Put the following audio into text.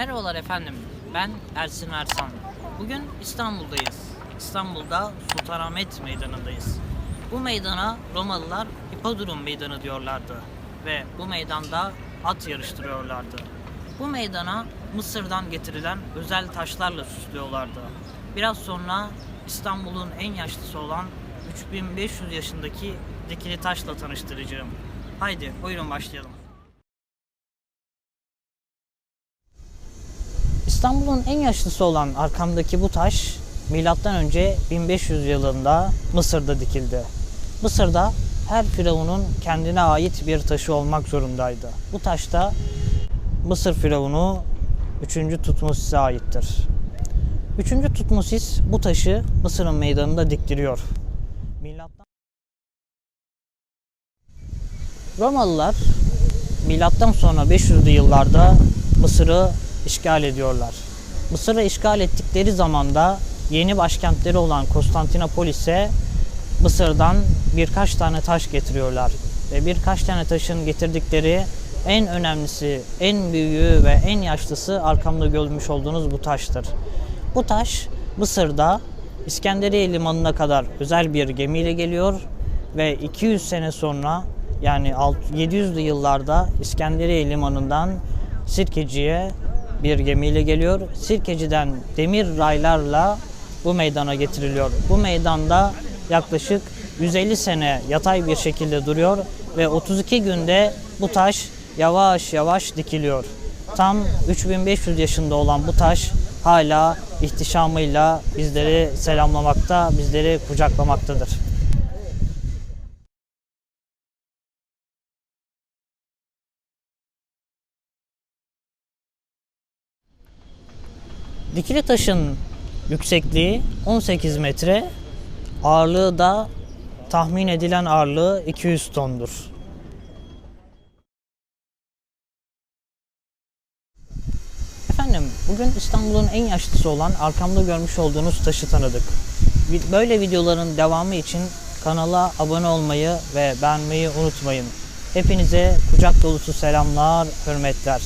Merhabalar efendim. Ben Ersin Ersan. Bugün İstanbul'dayız. İstanbul'da Sultanahmet Meydanı'ndayız. Bu meydana Romalılar Hipodrom Meydanı diyorlardı ve bu meydanda at yarıştırıyorlardı. Bu meydana Mısır'dan getirilen özel taşlarla süslüyorlardı. Biraz sonra İstanbul'un en yaşlısı olan 3500 yaşındaki dikili taşla tanıştıracağım. Haydi buyurun başlayalım. İstanbul'un en yaşlısı olan arkamdaki bu taş milattan önce 1500 yılında Mısır'da dikildi. Mısır'da her firavunun kendine ait bir taşı olmak zorundaydı. Bu taş da Mısır firavunu 3. Tutmosis'e aittir. 3. Tutmosis bu taşı Mısır'ın meydanında diktiriyor. Milattan Romalılar milattan sonra 500'lü yıllarda Mısır'ı işgal ediyorlar. Mısır'ı işgal ettikleri zamanda yeni başkentleri olan Konstantinopolis'e Mısır'dan birkaç tane taş getiriyorlar. Ve birkaç tane taşın getirdikleri en önemlisi, en büyüğü ve en yaşlısı arkamda görmüş olduğunuz bu taştır. Bu taş Mısır'da İskenderiye limanına kadar özel bir gemiyle geliyor ve 200 sene sonra yani 700'lü yıllarda İskenderiye limanından Sirkeci'ye bir gemiyle geliyor. Sirkeci'den demir raylarla bu meydana getiriliyor. Bu meydanda yaklaşık 150 sene yatay bir şekilde duruyor ve 32 günde bu taş yavaş yavaş dikiliyor. Tam 3500 yaşında olan bu taş hala ihtişamıyla bizleri selamlamakta, bizleri kucaklamaktadır. Dikili taşın yüksekliği 18 metre, ağırlığı da tahmin edilen ağırlığı 200 tondur. Efendim, bugün İstanbul'un en yaşlısı olan arkamda görmüş olduğunuz taşı tanıdık. Böyle videoların devamı için kanala abone olmayı ve beğenmeyi unutmayın. Hepinize kucak dolusu selamlar, hürmetler.